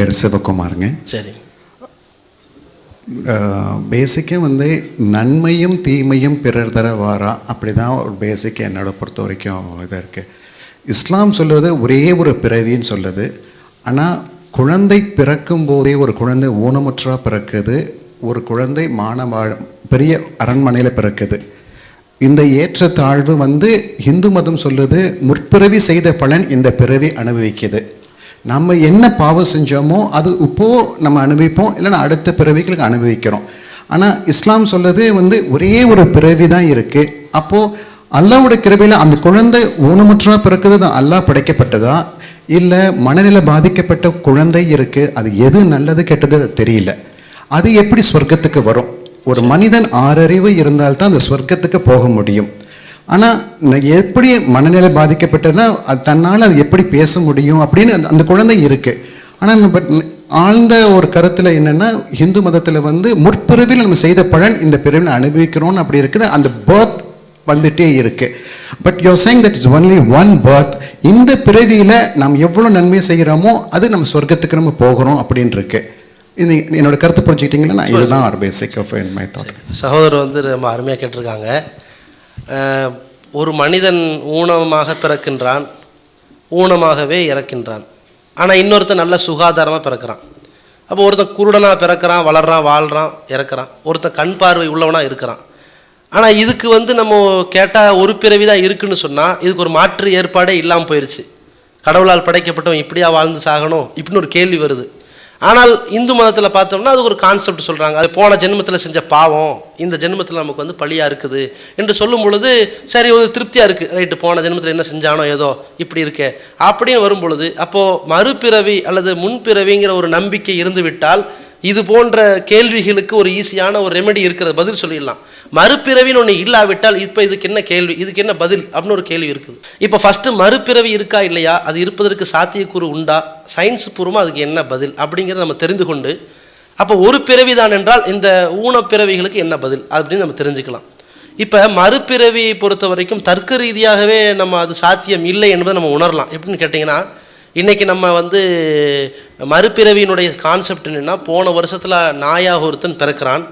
பேர் சிவகுமாருங்க சரி. பேசிக்காக வந்து நன்மையும் தீமையும் பிறர் தர வாரா? அப்படி தான் ஒரு பேசிக் என்னோட பொறுத்த வரைக்கும் இதாக இருக்குது இஸ்லாம் சொல்லுவது ஒரே ஒரு பிறவின்னு சொல்லுது. ஆனால் குழந்தை பிறக்கும் போதே ஒரு குழந்தை ஊனமுற்றா பிறக்குது. ஒரு குழந்தை மானவா பெரிய அரண்மனையில் பிறக்குது. இந்த ஏற்றத்தாழ்வு வந்து இந்து மதம் சொல்லுது முற்பிறவி செய்த பலன் இந்த பிறவி அனுபவிக்குது. நம்ம என்ன பாவம் செஞ்சோமோ அது இப்போது நம்ம அனுபவிப்போம் இல்லைன்னா அடுத்த பிறவிகளுக்கு அனுபவிக்கிறோம். ஆனால் இஸ்லாம் சொல்கிறது வந்து ஒரே ஒரு பிறவி தான் இருக்குது அப்போது அல்லாவோட கிருபையில் அந்த குழந்தை ஊனமுற்றா பிறக்குது தான் அல்லாஹ் படைக்கப்பட்டதா? இல்லை மனநிலை பாதிக்கப்பட்ட குழந்தை இருக்குது அது எது நல்லது கெட்டது அது தெரியல. அது எப்படி சொர்க்கத்துக்கு வரும்? ஒரு மனிதன் ஆறறிவு இருந்தால்தான் அந்த சொர்க்கத்துக்கு போக முடியும். ஆனால் எப்படி மனநிலை பாதிக்கப்பட்டதுன்னா அது தன்னால் அது எப்படி பேச முடியும் அப்படின்னு அந்த- குழந்தை இருக்கு. ஆனால் பட் ஆழ்ந்த ஒரு கருத்தில் என்னன்னா இந்து மதத்தில் வந்து முற்பிறவியில் நம்ம செய்த பலன் இந்த பிறவியில் அனுபவிக்கிறோம்னு அப்படி இருக்குது. அந்த பேர்த் வந்துட்டே இருக்கு. But you're saying that is only one birth இந்த பிறவியில் நாம் எவ்வளோ நன்மை செய்கிறோமோ அது நம்ம சொர்க்கத்துக்கு நம்ம போகிறோம் அப்படின்னு இருக்கு. இது என்னோட கருத்து புரிஞ்சுக்கிட்டீங்களா? நான் இதுதான் basic of in my thought சகோதரர் வந்து ரொம்ப அருமையாக கேட்டிருக்காங்க. ஒரு மனிதன் ஊனமாக பிறக்கின்றான் ஊனமாகவே இறக்கின்றான். ஆனால் இன்னொருத்தன் நல்ல சுகாதாரமாக பிறக்கிறான். அப்போ ஒருத்தன் குருடனாக பிறக்கிறான் வளர்றான் வாழ்கிறான் இறக்குறான். ஒருத்தன் கண் பார்வை உள்ளவனாக இருக்கிறான். ஆனால் இதுக்கு வந்து நம்ம கேட்டால் ஒரு பிறவி தான் இருக்குதுன்னு சொன்னால் இதுக்கு ஒரு மாற்று ஏற்பாடே இல்லாமல் போயிடுச்சு கடவுளால் படைக்கப்பட்டவன் இப்படியா வாழ்ந்து சாகணும் இப்படின்னு ஒரு கேள்வி வருது. ஆனால் இந்து மதத்தில் பார்த்தோம்னா அது ஒரு கான்செப்ட் சொல்கிறாங்க அது போன ஜென்மத்தில் செஞ்ச பாவம். இந்த ஜென்மத்தில் நமக்கு வந்து பழியாக இருக்குது என்று சொல்லும் பொழுது சரி ஒரு திருப்தியாக இருக்குது ரைட்டு போன ஜென்மத்தில் என்ன செஞ்சானோ ஏதோ இப்படி இருக்கே. அப்படின்னு வரும் பொழுது அப்போது மறுபிறவி அல்லது முன்பிறவிங்கிற ஒரு நம்பிக்கை இருந்துவிட்டால் இது போன்ற கேள்விகளுக்கு ஒரு ஈஸியான ஒரு ரெமெடி இருக்கிறது. பதில் சொல்லிடலாம். மறுபிறவின்னு ஒன்று இல்லாவிட்டால் இப்போ இதுக்கு என்ன கேள்வி? இதுக்கு என்ன பதில்? அப்படின்னு ஒரு கேள்வி இருக்குது. இப்போ ஃபஸ்ட்டு மறுபிறவி இருக்கா இல்லையா? அது இருப்பதற்கு சாத்தியக்கூறு உண்டா? சயின்ஸ் பூர்வமாக அதுக்கு என்ன பதில்? அப்படிங்கிறத நம்ம தெரிந்து கொண்டு அப்போ ஒரு பிறவி தான் என்றால் இந்த ஊனப்பிறவிகளுக்கு என்ன பதில்? அப்படின்னு நம்ம தெரிஞ்சுக்கலாம். இப்போ மறுபிறவியை பொறுத்த வரைக்கும் தர்க்க ரீதியாகவே நம்ம அது சாத்தியம் இல்லை என்பதை நம்ம உணரலாம். எப்படின்னு கேட்டிங்கன்னா இன்றைக்கி நம்ம வந்து மறுபிறவியினுடைய கான்செப்ட் என்னென்னா போன வருஷத்தில் நாயாக ஒருத்தன் பிறக்கிறான்.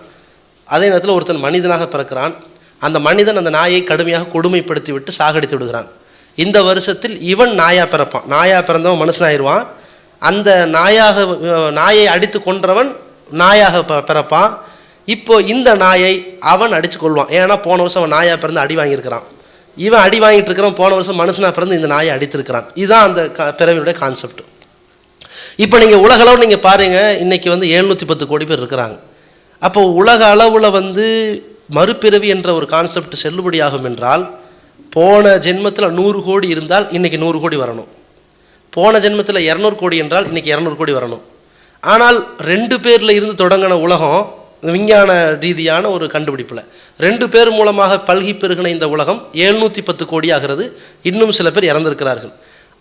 அதே நேரத்தில் ஒருத்தன் மனிதனாக பிறக்கிறான். அந்த மனிதன் அந்த நாயை கடுமையாக கொடுமைப்படுத்தி விட்டு சாகடித்து விடுகிறான். இந்த வருஷத்தில் இவன் நாயாக பிறப்பான். நாயாக பிறந்தவன் மனுஷனாயிருவான். அந்த நாயாக நாயை அடித்து கொன்றவன் நாயாக ப- பிறப்பான். இப்போ இந்த நாயை அவன் அடித்து கொள்வான். ஏன்னா போன வருஷம் அவன் நாயாக பிறந்து அடி வாங்கியிருக்கிறான். இவன் அடி வாங்கிட்டு இருக்கிறவன் போன வருஷம் மனுஷனாக பிறந்து இந்த நாயை அடித்திருக்கிறான். இதுதான் அந்த க- பிறவியுடைய கான்செப்ட் இப்போ நீங்கள் உலகளவு நீங்கள் பாருங்கள் இன்றைக்கி வந்து எழுநூற்றி பத்து கோடி பேர் இருக்கிறாங்க. அப்போ உலக அளவில் வந்து மறுபிறவி என்ற ஒரு கான்செப்ட் செல்லுபடியாகும் என்றால் போன ஜென்மத்தில் நூறு கோடி இருந்தால் இன்றைக்கி நூறு கோடி வரணும். போன ஜென்மத்தில் இரநூறு கோடி என்றால் இன்றைக்கி இரநூறு கோடி வரணும். ஆனால் ரெண்டு பேரில் இருந்து தொடங்கின உலகம் விஞ்ஞான ரீதியான ஒரு கண்டுபிடிப்பில். ரெண்டு பேர் மூலமாக பல்கி பெருகின இந்த உலகம் எழுநூற்றி பத்து கோடி ஆகிறது. இன்னும் சில பேர் இறந்திருக்கிறார்கள்.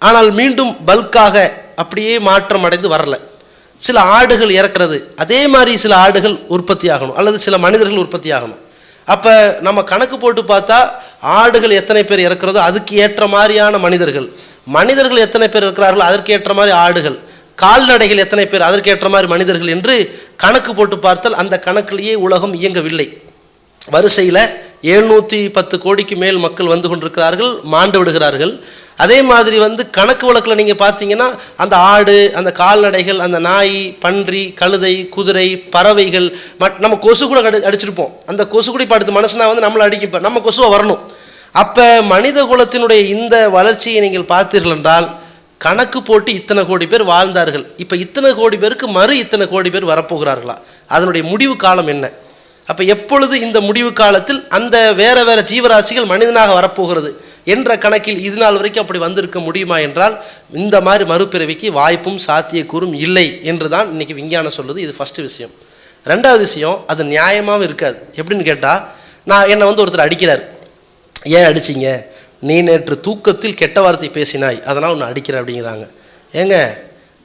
ஆனால் மீண்டும் பல்காக அப்படியே மாற்றம் அடைந்து வரலை. சில ஆடுகள் இறக்கிறது. அதே மாதிரி சில ஆடுகள் உற்பத்தி ஆகணும். அல்லது சில மனிதர்கள் உற்பத்தி ஆகணும். அப்போ நம்ம கணக்கு போட்டு பார்த்தா ஆடுகள் எத்தனை பேர் இறக்குறதோ அதுக்கு ஏற்ற மாதிரியான மனிதர்கள். மனிதர்கள் எத்தனை பேர் இருக்கிறார்களோ அதற்கு ஏற்ற மாதிரி ஆடுகள். கால்நடைகள் எத்தனை பேர் அதற்கேற்ற மாதிரி மனிதர்கள் என்று கணக்கு போட்டு பார்த்தால் அந்த கணக்கிலேயே உலகம் இயங்கவில்லை. வரிசையில் எழுநூற்றி பத்து கோடிக்கு மேல் மக்கள் வந்து கொண்டிருக்கிறார்கள் மாண்டு விடுகிறார்கள். அதே மாதிரி வந்து கணக்கு வழக்கில் நீங்கள் பார்த்தீங்கன்னா அந்த ஆடு அந்த கால்நடைகள் அந்த நாய் பன்றி கழுதை குதிரை பறவைகள் மட் நம்ம கொசு கூட அடி அடிச்சிருப்போம். அந்த கொசு கூட இப்போ அடுத்த மனுஷனா வந்து நம்மளை அடிக்கப்போ நம்ம கொசுவை வரணும். அப்போ மனித குலத்தினுடைய இந்த வளர்ச்சியை நீங்கள் பார்த்தீர்கள் என்றால் கணக்கு போட்டு இத்தனை கோடி பேர் வாழ்ந்தார்கள். இப்போ இத்தனை கோடி பேருக்கு மறு இத்தனை கோடி பேர் வரப்போகிறார்களா? அதனுடைய முடிவு காலம் என்ன? அப்போ எப்பொழுது இந்த முடிவு காலத்தில் அந்த வேற வேற ஜீவராசிகள் மனிதனாக வரப்போகிறது என்ற கணக்கில் இது நாள் வரைக்கும் அப்படி வந்திருக்க முடியுமா என்றால் இந்த மாதிரி மறுபிறவிக்கு வாய்ப்பும் சாத்தியக்கூறும் இல்லை என்று தான் இன்னைக்கு விஞ்ஞானம் சொல்லுது. இது ஃபஸ்ட்டு விஷயம். ரெண்டாவது விஷயம் அது நியாயமாகவும் இருக்காது. எப்படின்னு கேட்டால் நான் என்னை வந்து ஒருத்தர் அடிக்கிறார். ஏன் அடிச்சீங்க? நீ நேற்று தூக்கத்தில் கெட்ட வார்த்தை பேசினாய். அதனால் உன்னை அடிக்கிறேன் அப்படிங்கிறாங்க. ஏங்க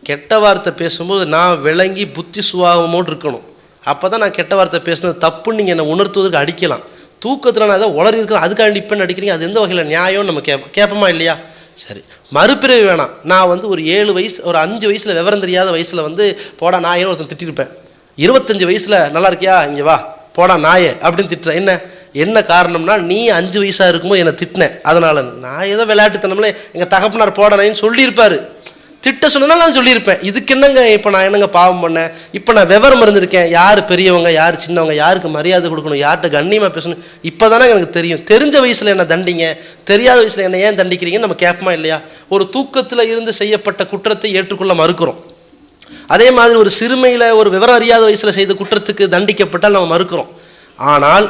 கெட்ட வார்த்தை பேசும்போது நான் விளங்கி புத்தி சுபாவமோடு இருக்கணும். அப்போ தான் நான் கெட்ட வார்த்தை பேசினது தப்புன்னு நீங்கள் என்னை உணர்த்துவதற்கு அடிக்கலாம். தூக்கத்தில் நான் ஏதோ உளறி இருக்கிறேன் அதுக்காண்டி இப்போ அடிக்கிறீங்க? அது எந்த வகையில் நியாயம்னு நம்ம கேப் கேட்போமா இல்லையா? சரி. மறுபிறவி வேணாம். நான் வந்து ஒரு ஏழு வயசு ஒரு அஞ்சு வயசில் விவரம் தெரியாத வயசில் வந்து போடா நாயன்னு ஒருத்தன் திட்டிருப்பேன். இருபத்தஞ்சு வயசில் நல்லா இருக்கியா? இங்கே வா. போடா நாயே. அப்படின்னு திட்டுறேன். என்ன? என்ன காரணம்னா நீ அஞ்சு வயசாக இருக்கும்போது என்னை திட்டினேன் அதனால் நான் ஏதோ விளையாட்டுத்தனம்ல எங்கள் தகப்பனார் போடனேன்னு சொல்லியிருப்பார். திட்ட சொன்னா நான் சொல்லியிருப்பேன். இதுக்கு என்னங்க இப்போ நான் என்னங்க பாவம் பண்ணேன்? இப்போ நான் விவரம் இருந்திருக்கேன் யார் பெரியவங்க யார் சின்னவங்க யாருக்கு மரியாதை கொடுக்கணும் யார்கிட்ட கண்ணியமாக பேசணும் இப்போ தானே எனக்கு தெரியும். தெரிஞ்ச வயசில் என்ன தண்டிங்க? தெரியாத வயசில் என்ன ஏன் தண்டிக்கிறீங்கன்னு நம்ம கேட்போமா இல்லையா? ஒரு தூக்கத்தில் இருந்து செய்யப்பட்ட குற்றத்தை ஏற்றுக்கொள்ள மறுக்கிறோம். அதே மாதிரி ஒரு சிறுமையில் ஒரு விவரம் அறியாத வயசில் செய்த குற்றத்துக்கு தண்டிக்கப்பட்டால் நம்ம மறுக்கிறோம். ஆனால்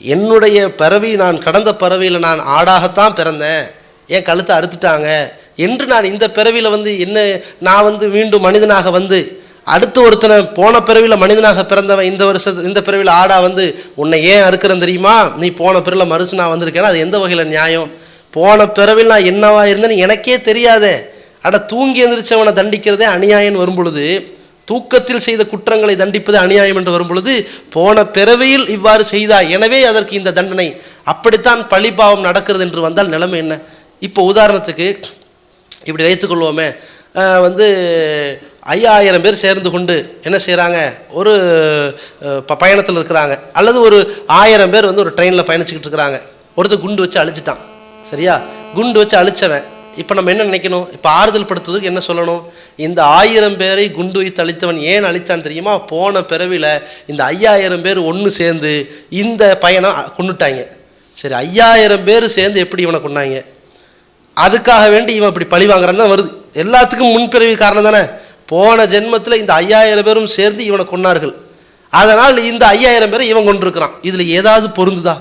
என்னுடைய பிறவி நான் கடந்த பறவையில் நான் ஆடாகத்தான் பிறந்தேன். என் கழுத்தை அறுத்துட்டாங்க. என்று நான் இந்த பிறவியில் வந்து என்ன நான் வந்து மீண்டும் மனிதனாக வந்து அடுத்து ஒருத்தனை போன பிறவியில் மனிதனாக பிறந்தவன் இந்த வருஷத்து இந்த பிறவியில் ஆடா வந்து உன்னை ஏன் அறுக்கிறேன் தெரியுமா? நீ போன பிறவில் மறுசு நான் வந்திருக்கேன்னா அது எந்த வகையில் நியாயம்? போன பிறவியில் நான் என்னவா இருந்தேன்னு எனக்கே தெரியாதே. அட தூங்கி எந்திரிச்சவனை தண்டிக்கிறதே அநியாயம் வரும் பொழுது தூக்கத்தில் செய்த குற்றங்களை தண்டிப்பது அநியாயம் என்று வரும் பொழுது போன பிறவியில் இவ்வாறு செய்தாய். எனவே அதற்கு இந்த தண்டனை. அப்படித்தான் பழிபாவம் நடக்கிறது என்று வந்தால் நிலைமை என்ன? இப்போ உதாரணத்துக்கு இப்படி வைத்துக்கொள்வோமே. வந்து ஐயாயிரம் பேர் சேர்ந்து கொண்டு என்ன செய்கிறாங்க ஒரு ப பயணத்தில் இருக்கிறாங்க. அல்லது ஒரு ஆயிரம் பேர் வந்து ஒரு ட்ரெயினில் பயணிச்சுக்கிட்டு இருக்கிறாங்க. ஒருத்தர் குண்டு வச்சு அழிச்சிட்டான். சரியா? குண்டு வச்சு அழிச்சவன். இப்போ நம்ம என்ன நினைக்கணும்? இப்போ ஆறுதல் படுத்துவதுக்கு என்ன சொல்லணும்? இந்த ஆயிரம் பேரை குண்டு வைத்து அழித்தவன் ஏன் அழித்தான் தெரியுமா? போன பிறவியில் இந்த ஐயாயிரம் பேர் ஒன்று சேர்ந்து இந்த பயணம் கொண்டுட்டாங்க சரி ஐயாயிரம் பேர் சேர்ந்து எப்படி இவனை கொண்டாங்க அதுக்காக வேண்டி இவன் இப்படி பழி வாங்குறான்னு தான் வருது. எல்லாத்துக்கும் முன்பிறவி காரணம் தானே? போன ஜென்மத்தில் இந்த ஐயாயிரம் பேரும் சேர்ந்து இவனை கொன்னார்கள். அதனால் இந்த ஐயாயிரம் பேரை இவன் கொண்டிருக்கிறான் இதில் ஏதாவது பொருந்துதா?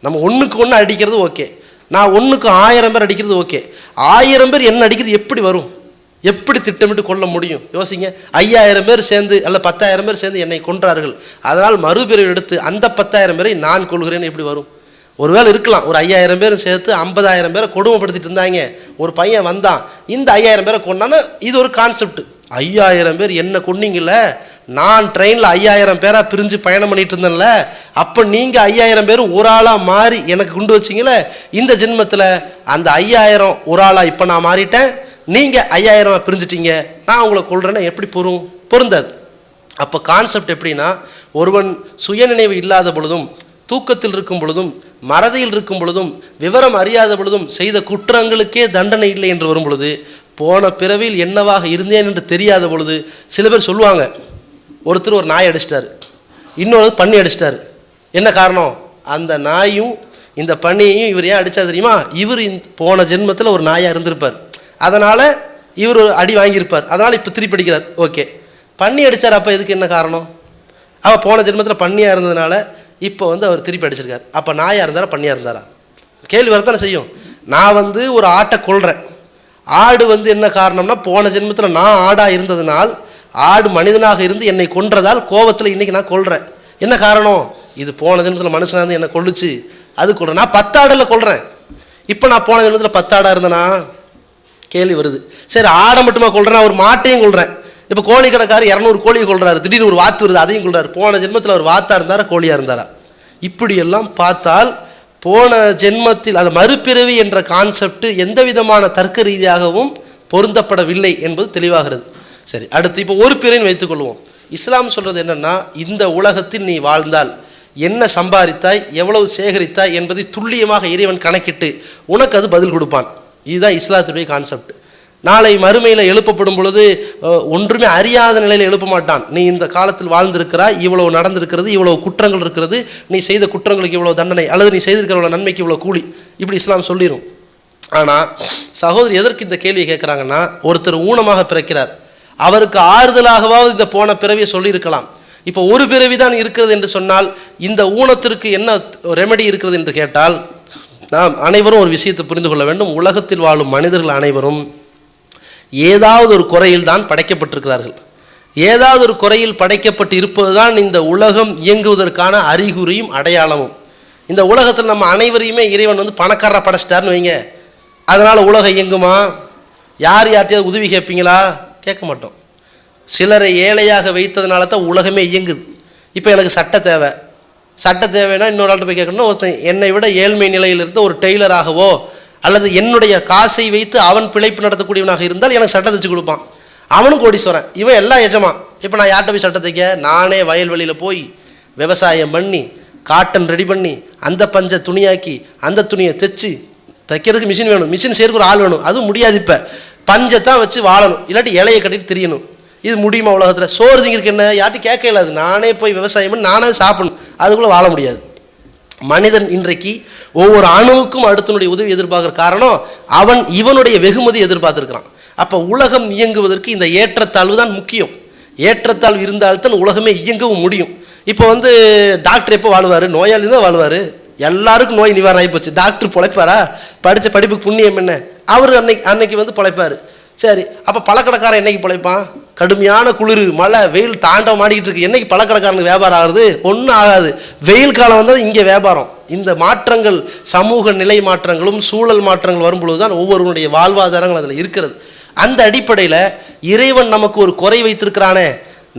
நம்ம ஒன்றுக்கு ஒன்று அடிக்கிறது ஓகே. நான் ஒன்றுக்கு ஆயிரம் பேர் அடிக்கிறது ஓகே. ஆயிரம் பேர் என்ன அடிக்கிறது எப்படி வரும்? எப்படி திட்டமிட்டு கொள்ள முடியும்? யோசிங்க. ஐயாயிரம் பேர் சேர்ந்து அல்ல பத்தாயிரம் பேர் சேர்ந்து என்னை கொன்றார்கள். அதனால் மறுபிறவி எடுத்து அந்த பத்தாயிரம் பேரை நான் கொள்கிறேன்னு எப்படி வரும்? ஒரு வேலை இருக்கலாம். ஒரு ஐயாயிரம் பேர் சேர்த்து ஐம்பதாயிரம் பேரை கொடுமைப்படுத்திட்டு இருந்தாங்க. ஒரு பையன் வந்தான். இந்த ஐயாயிரம் பேரை கொண்டான்னு இது ஒரு கான்செப்ட் ஐயாயிரம் பேர் என்ன கொன்னீங்கல்ல? நான் ட்ரெயினில் ஐயாயிரம் பேராக பிரிஞ்சு பயணம் பண்ணிட்டு இருந்தேன்ல. அப்போ நீங்கள் ஐயாயிரம் பேர் ஒரு ஆளாக மாறி எனக்கு கொண்டு வச்சிங்களே இந்த ஜென்மத்தில் அந்த ஐயாயிரம் ஒரு ஆளாக இப்போ நான் மாறிட்டேன். நீங்கள் ஐயாயிரம் பிரிஞ்சிட்டீங்க. நான் உங்களை கொள்றேன்னா எப்படி பொருந்தும் பொருந்தாது. அப்போ கான்செப்ட் எப்படின்னா ஒருவன் சுயநினைவு இல்லாத பொழுதும் தூக்கத்தில் இருக்கும் பொழுதும் மறதியில் இருக்கும் பொழுதும் விவரம் அறியாத பொழுதும் செய்த குற்றங்களுக்கே தண்டனை இல்லை என்று வரும் பொழுது போன பிறவியில் என்னவாக இருந்தேன் என்று தெரியாத பொழுது சில பேர் சொல்லுவாங்க ஒருத்தர் ஒரு நாய் அடிச்சிட்டாரு இன்னொரு பண்ணி அடிச்சிட்டாரு. என்ன காரணம்? அந்த நாயும் இந்த பண்ணியையும் இவர் ஏன் அடித்தா தெரியுமா? இவர் போன ஜென்மத்தில் ஒரு நாயாக இருந்திருப்பார். அதனால் இவர் ஒரு அடி வாங்கியிருப்பார். அதனால் இப்போ திருப்பி அடிக்கிறார். ஓகே. பண்ணி அடித்தார் அப்போ எதுக்கு என்ன காரணம்? அவள் போன ஜென்மத்தில் பண்ணியாக இருந்ததுனால இப்போ வந்து அவர் திருப்பி அடிச்சிருக்கார். அப்போ நாயாக இருந்தாரா? பண்ணியாக இருந்தாரா? கேள்வி வரத்தானே செய்யும். நான் வந்து ஒரு ஆட்டை கொள்கிறேன் ஆடு வந்து என்ன காரணம்னா போன ஜென்மத்தில் நான் ஆடாக இருந்ததுனால் ஆடு மனிதனாக இருந்து என்னை கொன்றதால் கோவத்தில் இன்னைக்கு நான் கொள்கிறேன் என்ன காரணம்? இது போன ஜென்மத்தில் மனுஷனாக இருந்து என்னை கொல்லுச்சு. அது கொள்கிறேன் நான் பத்து ஆடில் இப்போ நான் போன ஜென்மத்தில் பத்து ஆடாக இருந்தேனா? கேள்வி வருது. சரி ஆடை மட்டுமா கொள்றேன் ஒரு மாட்டையும் கொள்கிறேன் இப்போ கோழி கடைக்காரர் இரநூறு கோழியை கொள்கிறாரு திடீர்னு ஒரு வாத்து வருது. அதையும் கொள்றாரு போன ஜென்மத்தில் ஒரு வாத்தாக இருந்தாரா? கோழியாக இருந்தாரா? இப்படியெல்லாம் பார்த்தால் போன ஜென்மத்தில் அந்த மறுபிறவி என்ற கான்செப்ட் எந்த விதமான தர்க்க ரீதியாகவும் பொருந்தப்படவில்லை என்பது தெளிவாகிறது. சரி அடுத்து இப்போ ஒரு பிறைன்னு வைத்துக்கொள்வோம் இஸ்லாம் சொல்கிறது என்னென்னா இந்த உலகத்தில் நீ வாழ்ந்தால் என்ன சம்பாதித்தாய் எவ்வளவு சேகரித்தாய் என்பதை துல்லியமாக இறைவன் கணக்கிட்டு உனக்கு அது பதில் கொடுப்பான். இதுதான் இஸ்லாத்துடைய கான்செப்ட் நாளை மறுமையில் எழுப்பப்படும் பொழுது ஒன்றுமே அறியாத நிலையில் எழுப்ப மாட்டான். நீ இந்த காலத்தில் வாழ்ந்திருக்கிறாய் இவ்வளவு நடந்திருக்கிறது இவ்வளவு குற்றங்கள் இருக்கிறது நீ செய்த குற்றங்களுக்கு இவ்வளவு தண்டனை அல்லது நீ செய்திருக்கிற இவ்வளோ நன்மைக்கு இவ்வளவு கூலி. இப்படி இஸ்லாம் சொல்லிடும் ஆனால் சகோதரி எதற்கு இந்த கேள்வியை கேட்குறாங்கன்னா ஒருத்தர் ஊனமாக பிறக்கிறார். அவருக்கு ஆறுதலாகவாவது இந்த போன பிறவியை சொல்லியிருக்கலாம். இப்போ ஒரு பிறவி தான் இருக்கிறது என்று சொன்னால் இந்த ஊனத்திற்கு என்ன ரெமெடி இருக்கிறது என்று கேட்டால் நாம் அனைவரும் ஒரு விஷயத்தை புரிந்து கொள்ள வேண்டும். உலகத்தில் வாழும் மனிதர்கள் அனைவரும் ஏதாவது ஒரு குறையில் தான் படைக்கப்பட்டிருக்கிறார்கள். ஏதாவது ஒரு குறையில் படைக்கப்பட்டு இருப்பது தான் இந்த உலகம் இயங்குவதற்கான அறிகுறியும் அடையாளமும். இந்த உலகத்தில் நம்ம அனைவரையுமே இறைவன் வந்து பணக்காரரை படைச்சிட்டாருன்னு வைங்க. அதனால் உலகம் இயங்குமா? யார் யார்கிட்டயாவது உதவி கேட்பீங்களா? கேட்க மாட்டோம். சிலரை ஏழையாக வைத்ததுனால தான் உலகமே இயங்குது. இப்போ எனக்கு சட்டை தேவை. சட்டை தேவைன்னா இன்னொரு ஆள்கிட்ட போய் கேட்கணும்னா ஒருத்தன் என்னை விட ஏழ்மை நிலையில் இருந்து ஒரு டெய்லராகவோ அல்லது என்னுடைய காசை வைத்து அவன் பிழைப்பு நடத்தக்கூடியவனாக இருந்தால் எனக்கு சட்டை தைச்சு கொடுப்பான். அவனும் கோடீஸ்வரன். இவன் எல்லாம் எஜமான். இப்போ நான் யார்கிட்ட போய் சட்டை தைக்க? நானே வயல்வெளியில் போய் விவசாயம் பண்ணி காட்டன் ரெடி பண்ணி அந்த பஞ்சை துணியாக்கி அந்த துணியை தைச்சு தைக்கிறதுக்கு மிஷின் வேணும். மிஷின் சேர்க்க ஒரு ஆள் வேணும். அதுவும் முடியாது இப்போ. பஞ்சை தான் வச்சு வாழணும். இல்லாட்டி இலையை கட்டிட்டு தெரியணும். இது முடியுமா உலகத்தில்? சோறு திங்கிறதுக்கு என்ன? யார்ட்டும் கேட்க இல்லாது நானே போய் விவசாயம் பண்ணி நானே சாப்பிடணும். அதுக்குள்ளே வாழ முடியாது. மனிதன் இன்றைக்கு ஒவ்வொரு அணுவுக்கும் அடுத்தனுடைய உதவி எதிர்பார்க்குற காரணம் அவன் இவனுடைய வெகுமதி எதிர்பார்த்துருக்கிறான். அப்போ உலகம் இயங்குவதற்கு இந்த ஏற்றத்தாழ்வு தான் முக்கியம். ஏற்றத்தாழ்வு இருந்தால்தான் உலகமே இயங்கவும் முடியும். இப்போ வந்து டாக்டர் எப்போ வாழ்வார்? நோயாளி தான் வாழ்வார். எல்லாருக்கும் நோய் நிவாரணம் ஆகி போச்சு. டாக்டர் பிழைப்பாரா? படித்த படிப்புக்கு புண்ணியம் என்ன? அவர் அன்னைக்கு அன்னைக்கு வந்து பிழைப்பார். சரி அப்போ பழக்கடைக்காரன் என்னைக்கு பிழைப்பான்? கடுமையான குளிர் மழை வெயில் தாண்டவம் மாடிக்கிட்டு இருக்கு. என்னைக்கு பழக்கடைக்காரனுக்கு வியாபாரம் ஆகுது ஒன்றும் ஆகாது. வெயில் காலம் வந்தால் இங்கே வியாபாரம். இந்த மாற்றங்கள் சமூக நிலை மாற்றங்களும் சூழல் மாற்றங்கள் வரும்பொழுது தான் ஒவ்வொருவனுடைய வாழ்வாதாரங்கள் அதில் இருக்கிறது. அந்த அடிப்படையில் இறைவன் நமக்கு ஒரு குறை வைத்திருக்கிறானே.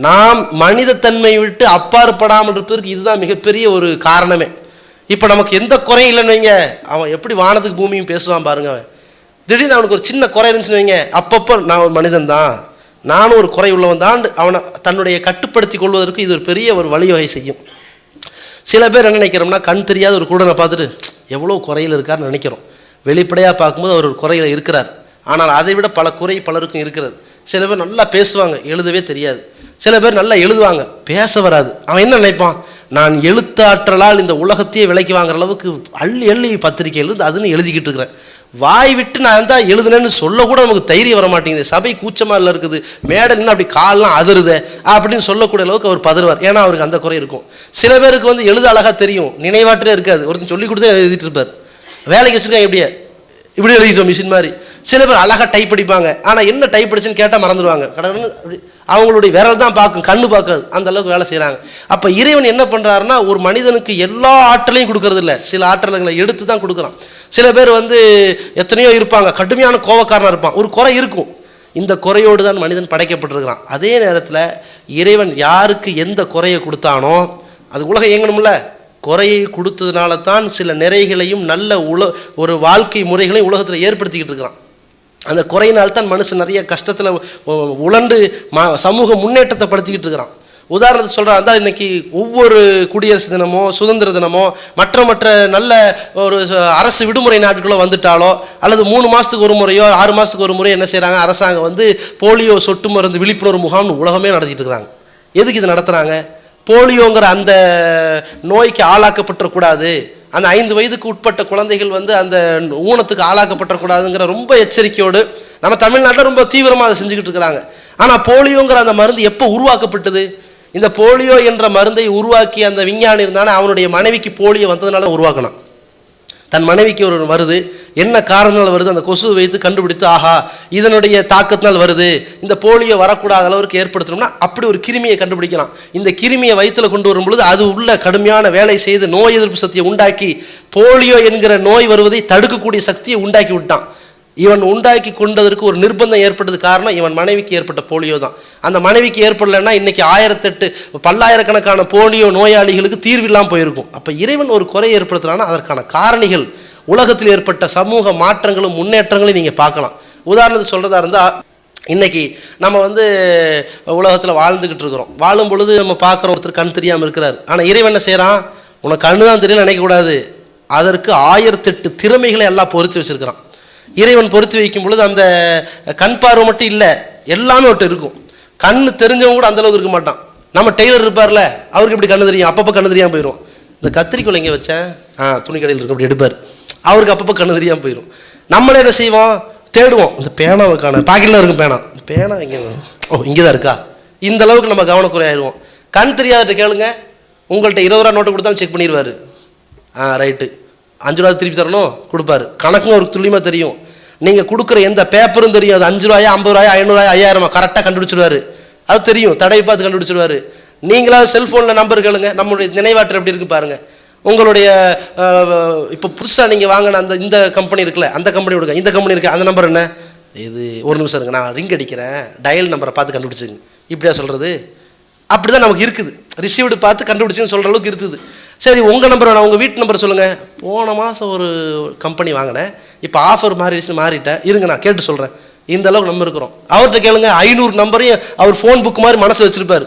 நாம் மனிதத்தன்மை விட்டு அப்பாற்படாமல் இருப்பதற்கு இதுதான் மிகப்பெரிய ஒரு காரணமே. இப்போ நமக்கு எந்த குறையும் இல்லைன்னு வைங்க. அவன் எப்படி வானத்துக்கு பூமியும் பேசுவான் பாருங்க அவன். திடீர்னு அவனுக்கு ஒரு சின்ன குறை இருந்துச்சுன்னு வைங்க. அப்பப்போ நான் ஒரு மனிதன் தான் நானும் ஒரு குறை உள்ளவன் தான் அவனை தன்னுடைய கட்டுப்படுத்தி கொள்வதற்கு இது ஒரு பெரிய ஒரு வழிவகை செய்யும். சில பேர் என்ன நினைக்கிறோம்னா கண் தெரியாத ஒரு கூடனை பார்த்துட்டு எவ்வளோ குறையில் இருக்காருன்னு நினைக்கிறோம். வெளிப்படையாக பார்க்கும்போது அவர் ஒரு குறையில் இருக்கிறார். ஆனால் அதை விட பல குறை பலருக்கும் இருக்கிறது. சில பேர் நல்லா பேசுவாங்க எழுதவே தெரியாது. சில பேர் நல்லா எழுதுவாங்க பேச வராது. அவன் என்ன நினைப்பான்? நான் எழுத்தாற்றலால் இந்த உலகத்தையே விலைக்கு வாங்குற அளவுக்கு அள்ளி அள்ளி பத்திரிக்கை எழுது அதுன்னு எழுதிக்கிட்டு இருக்கிறேன். வாய் விட்டு நான் தான் எழுதுனேன்னு சொல்லக்கூட நமக்கு தைரியம் வர மாட்டேங்குது. சபை கூச்சமாக இல்லை இருக்குது. மேடை நின்று அப்படி கால்லாம் அதிருதே அப்படின்னு சொல்லக்கூடிய அளவுக்கு அவர் பதறுவார். ஏன்னா அவருக்கு அந்த குறை இருக்கும். சில பேருக்கு வந்து எழுத அழகாக தெரியும். நினைவாற்றே இருக்காது. ஒருத்தன் சொல்லி கொடுத்தே எழுதிட்டு இருப்பார். வேலைக்கு வச்சுருக்காங்க இப்படியே. இப்படி எழுதிட்டோம் மிஷின் மாதிரி. சில பேர் அழகாக டைப் அடிப்பாங்க. ஆனால் என்ன டைப் அடிச்சுன்னு கேட்டால் மறந்துடுவாங்க. கடவுள்னு அவங்களுடைய விரல் தான் பார்க்கும் கண்ணு பார்க்காது. அந்த அளவுக்கு வேலை செய்கிறாங்க அப்போ இறைவன் என்ன பண்ணுறாருன்னா ஒரு மனிதனுக்கு எல்லா ஆற்றலையும் கொடுக்கறது சில ஆற்றல்களை எடுத்து தான் கொடுக்குறான். சில பேர் வந்து எத்தனையோ இருப்பாங்க. கடுமையான கோவக்காரனாக இருப்பான். ஒரு குறை இருக்கும். இந்த குறையோடு தான் மனிதன் படைக்கப்பட்டிருக்கிறான். அதே நேரத்தில் இறைவன் யாருக்கு எந்த குறையை கொடுத்தானோ அது உலகம் இயங்கணும்ல. குறையை கொடுத்ததுனால தான் சில நிறைகளையும் நல்ல உல ஒரு வாழ்க்கை முறைகளையும் உலகத்தில் ஏற்படுத்திக்கிட்டு இருக்கிறான். அந்த குறையினால் தான் மனுஷன் நிறைய கஷ்டத்தில் உழண்டு ம சமூக முன்னேற்றத்தை படுத்திக்கிட்டு இருக்கிறான். உதாரணத்துக்கு சொல்கிறான் தான் இன்றைக்கி ஒவ்வொரு குடியரசு தினமோ சுதந்திர தினமோ மற்ற மற்ற நல்ல ஒரு அரசு விடுமுறை நாட்களோ வந்துட்டாலோ அல்லது மூணு மாதத்துக்கு ஒரு முறையோ ஆறு மாதத்துக்கு ஒரு முறையோ என்ன செய்கிறாங்க அரசாங்கம் வந்து போலியோ சொட்டு மருந்து விழிப்புணர்வு முகாம்னு உலகமே நடத்திட்டு இருக்கிறாங்க. எதுக்கு இது நடத்துகிறாங்க போலியோங்கிற அந்த நோய்க்கு ஆளாக்கப்பட்டுறக்கூடாது. அந்த ஐந்து வயதுக்கு உட்பட்ட குழந்தைகள் வந்து அந்த ஊனத்துக்கு ஆளாக்கப்படக்கூடாதுங்கிற ரொம்ப எச்சரிக்கையோடு நம்ம தமிழ்நாட்டில் ரொம்ப தீவிரமாக அதை செஞ்சுக்கிட்டு இருக்கிறாங்க. ஆனால் போலியோங்கிற அந்த மருந்து எப்போ உருவாக்கப்பட்டது? இந்த போலியோ என்ற மருந்தை உருவாக்கி அந்த விஞ்ஞானி இருந்தானே அவனுடைய மனைவிக்கு போலியோ வந்ததுனால உருவாக்கணும் தன் மனைவிக்கு ஒரு வருது. என்ன காரணத்தால் வருது? அந்த கொசு வைத்து கண்டுபிடித்து ஆஹா இதனுடைய தாக்கத்தினால் வருது. இந்த போலியோ வரக்கூடாத அளவுக்கு ஏற்படுத்தணும்னா அப்படி ஒரு கிருமியை கண்டுபிடிக்கலாம். இந்த கிருமியை வயிற்றில் கொண்டு வரும் பொழுது அது உள்ள கடுமையான வேலை செய்து நோய் எதிர்ப்பு சக்தியை உண்டாக்கி போலியோ என்கிற நோய் வருவதை தடுக்கக்கூடிய சக்தியை உண்டாக்கி விட்டான். இவன் உண்டாக்கி கொண்டதற்கு ஒரு நிர்பந்தம் ஏற்பட்டது காரணம் இவன் மனைவிக்கு ஏற்பட்ட போலியோ தான். அந்த மனைவிக்கு ஏற்படலைன்னா இன்னைக்கு ஆயிரத்தெட்டு பல்லாயிரக்கணக்கான போலியோ நோயாளிகளுக்கு தீர்வில்லாம் போயிருக்கும். அப்போ இறைவன் ஒரு குறை ஏற்படுத்துறான்னா அதற்கான காரணிகள் உலகத்தில் ஏற்பட்ட சமூக மாற்றங்களும் முன்னேற்றங்களையும் நீங்கள் பார்க்கலாம். உதாரணத்துக்கு சொல்கிறதா இருந்தால் இன்னைக்கு நம்ம வந்து உலகத்தில் வாழ்ந்துக்கிட்டு இருக்கிறோம். வாழும் பொழுது நம்ம பார்க்குற ஒருத்தர் கண் தெரியாமல் இருக்கிறார். ஆனால் இறைவன் என்ன செய்கிறான் உனக்கு கண்ணு தான் தெரியல நினைக்கக்கூடாது அதற்கு ஆயிரத்தெட்டு திறமைகளை எல்லாம் பொறித்து வச்சுருக்கிறான். இறைவன் பொறுத்து வைக்கும் பொழுது அந்த கண் பார்வை மட்டும் இல்லை எல்லாமே ஒட்டு இருக்கும். கண் தெரிஞ்சவங்க கூட அந்தளவுக்கு இருக்க மாட்டான். நம்ம டெய்லர் இருப்பார்ல அவருக்கு இப்படி கண்ணு தெரியும்? அப்பப்போ கண்ணு தெரியாமல் போயிடும் இந்த கத்திரிக்கோள் எங்கே வச்சேன்? ஆ துணி கடையில் இருக்கும் அப்படி எடுப்பார். அவருக்கு அப்பப்போ கண்ணு தெரியாமல் போயிடும் நம்மளே என்ன செய்வோம்? தேடுவோம். இந்த பேனாவை காண பாக்கெட்டில் இருக்கும் பேனா. இந்த பேனா எங்கே? ஓ இங்கே தான் இருக்கா? இந்த அளவுக்கு நம்ம கவனக்குறையாயிடுவோம் கண் தெரியாதட்ட கேளுங்க. உங்கள்கிட்ட இருபது ரூபா நோட்டு கொடுத்தாலும் செக் பண்ணிடுவார் ஆ ரைட்டு அஞ்சு ரூபா திருப்பி தரணும்? கொடுப்பாரு. கணக்கும் ஒரு துல்லியமாக தெரியும். நீங்கள் கொடுக்குற எந்த பேப்பரும் தெரியும். அது அஞ்சு ரூபாயா ஐம்பது ரூபாயா ஐநூறுரூவாயா ஐயாயிரமா? கரெக்டாக கண்டுபிடிச்சிடுவாரு. அது தெரியும். தடவை பார்த்து கண்டுபிடிச்சிடுவாரு. நீங்களாவது செல்ஃபோனில் நம்பர் கேளுங்க. நம்மளுடைய நினைவாற்றல் எப்படி இருக்கு பாருங்க. உங்களுடைய இப்போ புதுசாக நீங்கள் வாங்கின அந்த இந்த கம்பெனி இருக்குல்ல அந்த கம்பெனி கொடுங்க. இந்த கம்பெனி இருக்கு. அந்த நம்பர் என்ன? இது ஒரு நிமிஷம் இருங்க. நான் ரிங் அடிக்கிறேன். டயல் நம்பரை பார்த்து கண்டுபிடிச்சிங்க இப்படியா சொல்கிறது அப்படி தான் நமக்கு இருக்குது. ரிசீவ்டு பார்த்து கண்டுபிடிச்சுன்னு சொல்கிற அளவுக்கு இருக்குது. சரி உங்கள் நம்பர் வேணாம் உங்கள் வீட்டு நம்பர் சொல்லுங்கள் போன மாதம் ஒரு கம்பெனி வாங்கினேன். இப்போ ஆஃபர் மாறிடுச்சுன்னு மாறிட்டேன். இருங்க நான் கேட்டு சொல்கிறேன் இந்த அளவுக்கு நம்ம இருக்கிறோம். அவர்கிட்ட கேளுங்க ஐநூறு நம்பரையும் அவர் ஃபோன் புக் மாதிரி மனசில் வச்சுருப்பார்.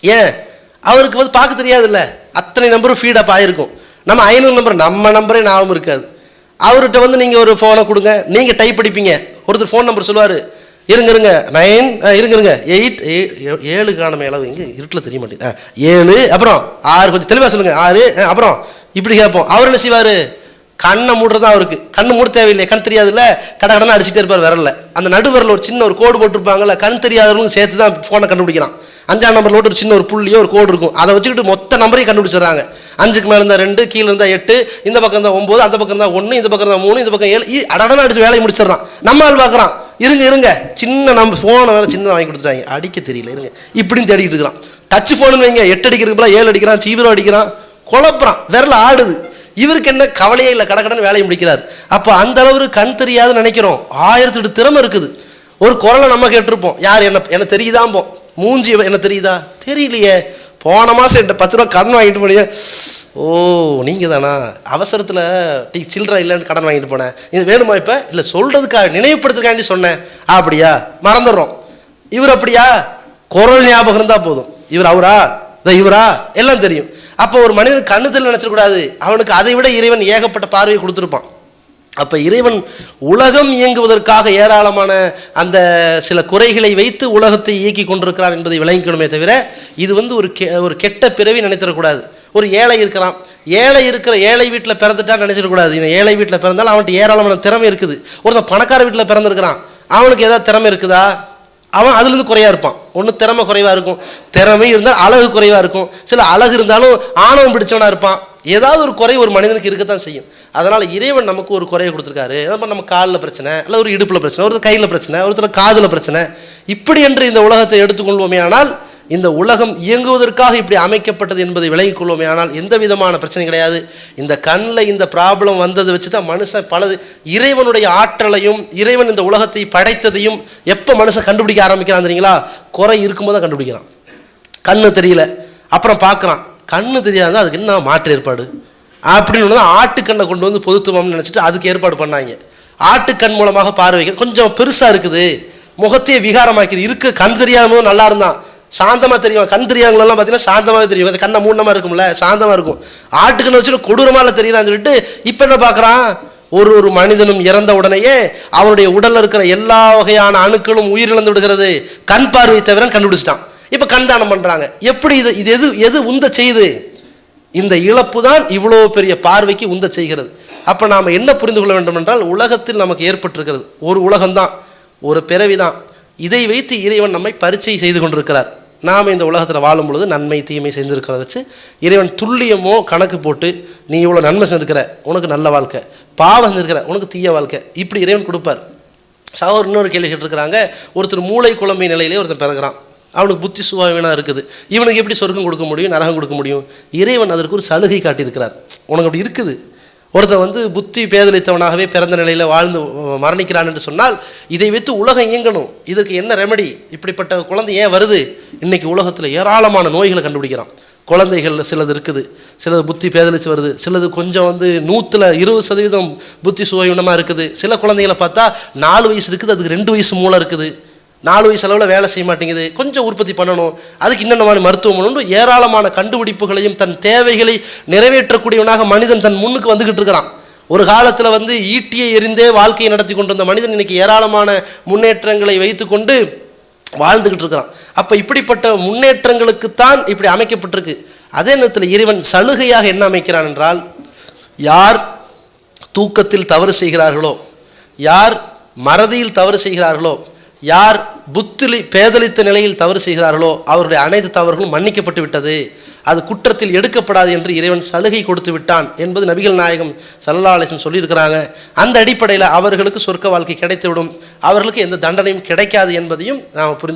ஏன்? அவருக்கு வந்து பார்க்க தெரியாதுல்ல. அத்தனை நம்பரும் ஃபீடப் ஆகிருக்கும் நம்ம ஐநூறு நம்பர் நம்ம நம்பரே ஞாபகம் இருக்காது. அவர்கிட்ட வந்து நீங்கள் ஒரு ஃபோனை கொடுங்க. நீங்கள் டைப் அடிப்பீங்க. ஒருத்தர் ஃபோன் நம்பர் சொல்லுவார். இருங்க இருங்க. நைன் இருங்க இருங்க. எயிட் ஏழு காணமே அளவு இங்கே இருட்டில் தெரிய மாட்டேங்குது. ஏழு அப்புறம் ஆறு கொஞ்சம் தெளிவாக சொல்லுங்கள் ஆறு அப்புறம் இப்படி கேட்போம். அவர் என்ன செய்வார்? கண்ணை மூடுறது அவருக்கு. கண்ணு மூட தேவையில்லை கண் தெரியாதுல்ல. கட கடனை அடிச்சுட்டே இருப்பார் விரல்ல. அந்த நடுவரில் ஒரு சின்ன ஒரு கோடு போட்டிருப்பாங்கல்ல கண் தெரியாதவங்களும் சேர்த்து தான் ஃபோனை கண்டுபிடிக்கிறான். அஞ்சாம் நம்பர்ல ஒரு சின்ன ஒரு புள்ளியோ ஒரு கோடு இருக்கும். அதை வச்சுக்கிட்டு மொத்த நம்பரையும் கண்டுபிடிச்சிடுறாங்க. அஞ்சுக்கு மேலே இருந்தால் ரெண்டு கீழே இருந்தால் எட்டு இந்த பக்கம் இருந்தால் ஒம்பது அந்த பக்கம் தான் ஒன்று இந்த பக்கம் தான் மூணு இந்த பக்கம் ஏழு இ- அடிச்சு வேலையை முடிச்சிடுறான். நம்ம ஆள் பார்க்குறான் இருங்க இருங்க. சின்ன நம்ம ஃபோனை வேலை சின்னதாக வாங்கி கொடுத்துட்டாங்க. அடிக்க தெரியல இருங்க. இப்படின்னு தேடிக்கிட்டு இருக்கிறான். டச் ஃபோனு வைங்க. எட்டு அடிக்கிறதுக்குலாம் ஏழு அடிக்கிறான் சீவிரம் அடிக்கிறான். குழப்புறான். விரல ஆடுது. இவருக்கு என்ன கவலையே இல்லை. கடக்கடன் வேலையை முடிக்கிறார். அப்போ அந்த அளவுக்கு கண் தெரியாதுன்னு நினைக்கிறோம். ஆயிரத்தி எட்டு திறமை இருக்குது. ஒரு குரலை நம்ம கேட்டிருப்போம். யார் என்ன என்ன போம் மூஞ்சி என்ன தெரியுதா? தெரியலையே. போன மாதம் என்கிட்ட பத்து ரூபா கடன் வாங்கிட்டு போனியே. ஓ நீங்கள் தானா அவசரத்தில் டீ சில்லற இல்லைன்னு கடன் வாங்கிட்டு போனேன். இது வேணுமா இப்போ? இல்லை சொல்கிறதுக்காக நினைவுபடுத்துறதுக்காண்டி சொன்னேன் அப்படியா? மறந்துடுறோம். இவர் அப்படியா? குரல் ஞாபகம் இருந்தால் போதும். இவர் அவரா? இந்த இவரா? எல்லாம் தெரியும். அப்போ ஒரு மனிதன் கண்ணு தெரியல நினச்சிடக்கூடாது. அவனுக்கு அதை விட இறைவன் ஏகப்பட்ட பார்வையை கொடுத்துருப்பான். அப்போ இறைவன் உலகம் இயங்குவதற்காக ஏராளமான அந்த சில குறைகளை வைத்து உலகத்தை இயக்கி கொண்டிருக்கிறார் என்பதை விளங்கிக்கணுமே தவிர இது வந்து ஒரு கெ ஒரு கெட்ட பிறவி நினைத்திடக்கூடாது. ஒரு ஏழை இருக்கிறான். ஏழை இருக்கிற ஏழை வீட்டில் பிறந்துட்டா நினைச்சிடக்கூடாது. இந்த ஏழை வீட்டில் பிறந்தாலும் அவன்கிட்ட ஏராளமான திறமை இருக்குது. ஒருத்தன் பணக்கார வீட்டில் பிறந்திருக்கிறான். அவனுக்கு ஏதாவது திறமை இருக்குதா? அவன் அதுலேருந்து குறையாக இருப்பான். ஒன்று திறமை குறைவாக இருக்கும். திறமை இருந்தால் அழகு குறைவாக இருக்கும். சில அழகு இருந்தாலும் ஆணவம் பிடிச்சவனாக இருப்பான். ஏதாவது ஒரு குறை ஒரு மனிதனுக்கு இருக்கத்தான் செய்யும். அதனால் இறைவன் நமக்கு ஒரு குறையை கொடுத்துருக்காரு. நம்ம நம்ம காலில் பிரச்சனை இல்லை ஒரு இடுப்பில் பிரச்சனை ஒருத்தர் கையில் பிரச்சனை ஒருத்தர் காதில் பிரச்சனை இப்படி என்று இந்த உலகத்தை எடுத்துக்கொள்வோமே ஆனால் இந்த உலகம் இயங்குவதற்காக இப்படி அமைக்கப்பட்டது என்பதை விலகிக் கொள்வோமே ஆனால் எந்த விதமான பிரச்சனை கிடையாது. இந்த கண்ணில் இந்த ப்ராப்ளம் வந்ததை வச்சு தான் மனுஷன் பலது இறைவனுடைய ஆற்றலையும் இறைவன் இந்த உலகத்தை படைத்ததையும் எப்போ மனுஷன் கண்டுபிடிக்க ஆரம்பிக்கிறான் தெரியுங்களா? குறை இருக்கும்போது தான் கண்டுபிடிக்கிறான். கண்ணு தெரியல அப்புறம் பார்க்குறான். கண்ணு தெரியாத அதுக்கு என்ன மாற்று ஏற்பாடு? அப்படின்னு தான் ஆட்டுக்கண்ணை கொண்டு வந்து பொதுத்துவம்னு நினச்சிட்டு அதுக்கு ஏற்பாடு பண்ணாங்க. ஆட்டுக்கண் மூலமாக பார்வைக்க கொஞ்சம் பெருசாக இருக்குது. முகத்தையே விகாரமாக்கிது இருக்க. கண் தெரியாமலும் நல்லா இருந்தான். சாந்தமாக தெரியும்? கண் தெரியாதவங்களெல்லாம் பார்த்தீங்கன்னா சாந்தமாகவே தெரியும். கொஞ்சம் கண்ணை மூணமாக இருக்கும்ல சாந்தமாக இருக்கும். ஆட்டுக்கண்ணை வச்சுட்டு கொடூரமாக தெரியலான்னு சொல்லிட்டு இப்போ என்ன பார்க்குறான்? ஒரு ஒரு மனிதனும் இறந்த உடனேயே அவனுடைய உடலில் இருக்கிற எல்லா வகையான அணுக்களும் உயிரிழந்து விடுகிறது. கண் பார்வை தவிர கண்டுபிடிச்சிட்டான். இப்போ கண்தானம் பண்ணுறாங்க எப்படி இது இது எது எது உந்த செய்யுது இந்த இழப்பு தான் இவ்வளோ பெரிய பார்வைக்கு உந்த செய்கிறது. அப்போ நாம் என்ன புரிந்து கொள்ள வேண்டும் என்றால் உலகத்தில் நமக்கு ஏற்பட்டிருக்கிறது. ஒரு உலகம்தான் ஒரு பிறவி தான் இதை வைத்து இறைவன் நம்மை பரிச்சை செய்து கொண்டிருக்கிறார். நாம் இந்த உலகத்தில் வாழும் பொழுது நன்மை தீமை செஞ்சுருக்கிறத வச்சு இறைவன் துல்லியமோ கணக்கு போட்டு நீ இவ்வளோ நன்மை செஞ்சிருக்கிற உனக்கு நல்ல வாழ்க்கை. பாவம் செஞ்சிருக்கிற உனக்கு தீய வாழ்க்கை. இப்படி இறைவன் கொடுப்பார். சகோதரர் இன்னொரு கேள்வி கேட்டிருக்கிறாங்க. ஒருத்தர் மூளை குழம்பு நிலையிலே ஒருத்தன் பிறகுறான் அவனுக்கு புத்தி சுவாவினா இருக்குது. இவனுக்கு எப்படி சொர்க்கம் கொடுக்க முடியும் நரகம் கொடுக்க முடியும்? இறைவன் அதற்கு ஒரு சலுகை காட்டியிருக்கிறார். உனக்கு அப்படி இருக்குது. ஒருத்தன் வந்து புத்தி பேதலித்தவனாகவே பிறந்த நிலையில் வாழ்ந்து மரணிக்கிறான் என்று சொன்னால் இதை வைத்து உலகம் இயங்கணும். இதற்கு என்ன ரெமடி இப்படிப்பட்ட குழந்தை ஏன் வருது? இன்றைக்கி உலகத்தில் ஏராளமான நோய்களை கண்டுபிடிக்கிறான். குழந்தைகள் சிலது இருக்குது. சிலது புத்தி பேதலிச்சு வருது. சிலது கொஞ்சம் வந்து நூற்றில் இருபது சதவீதம் புத்தி சுவையுணமாக இருக்குது. சில குழந்தைகளை பார்த்தா நாலு வயசு இருக்குது அதுக்கு ரெண்டு வயசு மூளை இருக்குது. நாலு வயசு அளவில் வேலை செய்ய மாட்டேங்குது. கொஞ்சம் உற்பத்தி பண்ணணும். அதுக்கு இன்னென்ன மாதிரி மருத்துவம் பண்ணணும் ஏராளமான கண்டுபிடிப்புகளையும் தன் தேவைகளை நிறைவேற்றக்கூடியவனாக மனிதன் தன் முன்னுக்கு வந்துக்கிட்டு இருக்கிறான். ஒரு காலத்தில் வந்து ஈட்டியை எரிந்தே வாழ்க்கையை நடத்தி கொண்டிருந்த மனிதன் இன்னைக்கு ஏராளமான முன்னேற்றங்களை வைத்துக்கொண்டு வாழ்ந்துக்கிட்டு இருக்கிறான். அப்போ இப்படிப்பட்ட முன்னேற்றங்களுக்குத்தான் இப்படி அமைக்கப்பட்டிருக்கு. அதே நேரத்தில் இறைவன் சலுகையாக என்ன அமைக்கிறான் என்றால் யார் தூக்கத்தில் தவறு செய்கிறார்களோ யார் மறதியில் தவறு செய்கிறார்களோ யார் புத்திலி பேதலித்த நிலையில் தவறு செய்கிறார்களோ அவருடைய அனைத்து தவறுகளும் மன்னிக்கப்பட்டு விட்டது. அது குற்றத்தில் எடுக்கப்படாது என்று இறைவன் சலுகை கொடுத்து விட்டான் என்பது நபிகள் நாயகம் சல்லா அலிசன் சொல்லியிருக்கிறாங்க. அந்த அடிப்படையில் அவர்களுக்கு சொர்க்க வாழ்க்கை கிடைத்துவிடும். அவர்களுக்கு எந்த தண்டனையும் கிடைக்காது என்பதையும் நாம் புரிந்து